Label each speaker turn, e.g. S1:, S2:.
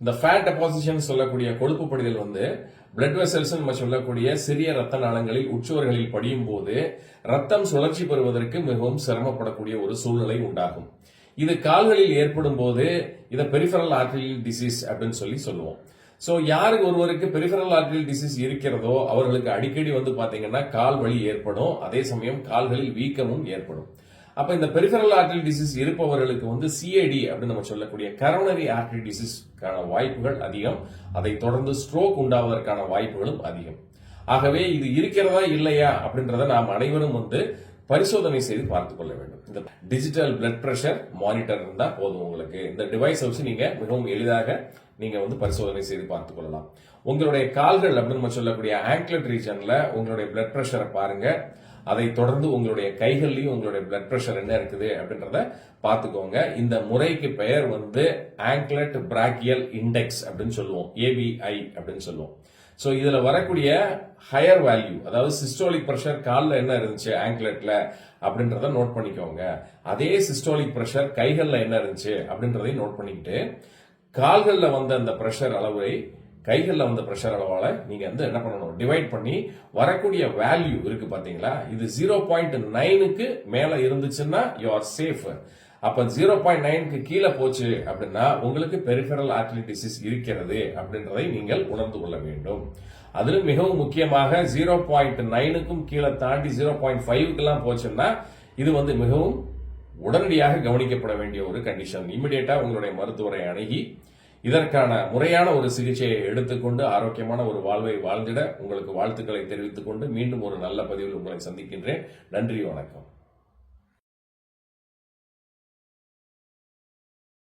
S1: இந்த fat deposition சொல்லக்கூடிய கொழுப்பு படிதல் வந்து பிளட் வெசல்ஸ் நம்ம சொல்லக்கூடிய சிறிய ரத்த நாளங்களில் உச்சுவர்களில் படியும் போது ரத்தம் சுழற்சி பெறுவதற்கு மிகவும் சிரமப்படக்கூடிய ஒரு சூழ்நிலை உண்டாகும். இது கால்களில் ஏற்படும் போது இதை பெரிஃபரல் ஆர்டரியல் டிசீஸ் அப்படின்னு சொல்லி சொல்லுவோம். ஸோ யாருக்கு ஒருவருக்கு பெரிஃபரல் ஆர்டரியல் டிசீஸ் இருக்கிறதோ அவர்களுக்கு அடிக்கடி வந்து பார்த்தீங்கன்னா கால் வலி ஏற்படும். அதே சமயம் கால்களில் வீக்கமும் ஏற்படும். அப்ப இந்த பெரிஃபரல் ஆர்டரி டிசீஸ் இருப்பவர்களுக்கு வந்து சிஐடி அப்படின்னு நம்ம சொல்லக்கூடிய கரோனரி ஆர்டரி டிசீஸ்க்கான வாய்ப்புகள் அதிகம். அதை தொடர்ந்து ஸ்ட்ரோக் உண்டாவதற்கான வாய்ப்புகளும் அதிகம். ஆகவே இது இருக்கிறதா இல்லையா அப்படின்றத நாம் அனைவரும் வந்து பரிசோதனை செய்து பார்த்துக் கொள்ள வேண்டும். இந்த டிஜிட்டல் பிளட் பிரஷர் மானிட்டர் இருந்தா போதும் உங்களுக்கு. இந்த டிவைஸ் வச்சு நீங்க மிகவும் எளிதாக நீங்க வந்து பரிசோதனை செய்து பார்த்துக்கொள்ளலாம் உங்களுடைய கால்கள் அப்படின்னு நம்ம சொல்லக்கூடிய ஆங்க்லெட் ரீஜன்ல உங்களுடைய பிளட் ப்ரெஷரை பாருங்க. அதை தொடர்ந்து உங்களுடைய கைகள்லையும் உங்களுடைய பிளட் ப்ரெஷர் என்ன இருக்குது அப்படின்றத பார்த்துக்கோங்க. இந்த முறைக்கு பெயர் வந்து ஆங்க்லெட் பிராக்கியல் இண்டெக்ஸ் அப்படின்னு சொல்லுவோம். ஏபிஐ அப்படின்னு சொல்லுவோம். ஸோ இதில் வரக்கூடிய ஹையர் வேல்யூ அதாவது சிஸ்டோலிக் ப்ரெஷர் காலில் என்ன இருந்துச்சு ஆங்க்லெட்டில் அப்படின்றத நோட் பண்ணிக்கோங்க. அதே சிஸ்டோலிக் ப்ரெஷர் கைகளில் என்ன இருந்துச்சு அப்படின்றதையும் நோட் பண்ணிக்கிட்டு கால்களில் வந்த அந்த ப்ரெஷர் அளவை கைகளில் வந்த ப்ரெஷர் அளவால் நீங்கள் வந்து என்ன பண்ணணும்? டிவைட் பண்ணி வரக்கூடிய வேல்யூ இருக்குது பார்த்தீங்களா இது ஜீரோ பாயிண்ட் நைனுக்கு மேலே இருந்துச்சுன்னா யூ ஆர் சேஃப் அப்போ ஜீரோ பாயிண்ட் நைனுக்கு கீழே போச்சு அப்படின்னா உங்களுக்கு பெரிஃபரல் ஆர்டிலிட்டிசிஸ் இருக்கிறது அப்படின்றதை நீங்கள் உணர்ந்து கொள்ள வேண்டும். அதிலும் மிகவும் முக்கியமாக ஜீரோ பாயிண்ட் நைனுக்கும் கீழே தாண்டி ஜீரோ பாயிண்ட் ஃபைவுக்கெல்லாம் போச்சுன்னா இது வந்து மிகவும் உடனடியாக கவனிக்கப்பட வேண்டிய ஒரு கண்டிஷன் இமிடியேட்டா உங்களுடைய மருத்துவரை அணுகி இதற்கான முறையான ஒரு சிகிச்சையை எடுத்துக்கொண்டு ஆரோக்கியமான ஒரு வாழ்வை வாழ்ந்திட உங்களுக்கு வாழ்த்துக்களை தெரிவித்துக் கொண்டு மீண்டும் ஒரு நல்ல பதிவில் உங்களை சந்திக்கின்றேன். நன்றி வணக்கம்.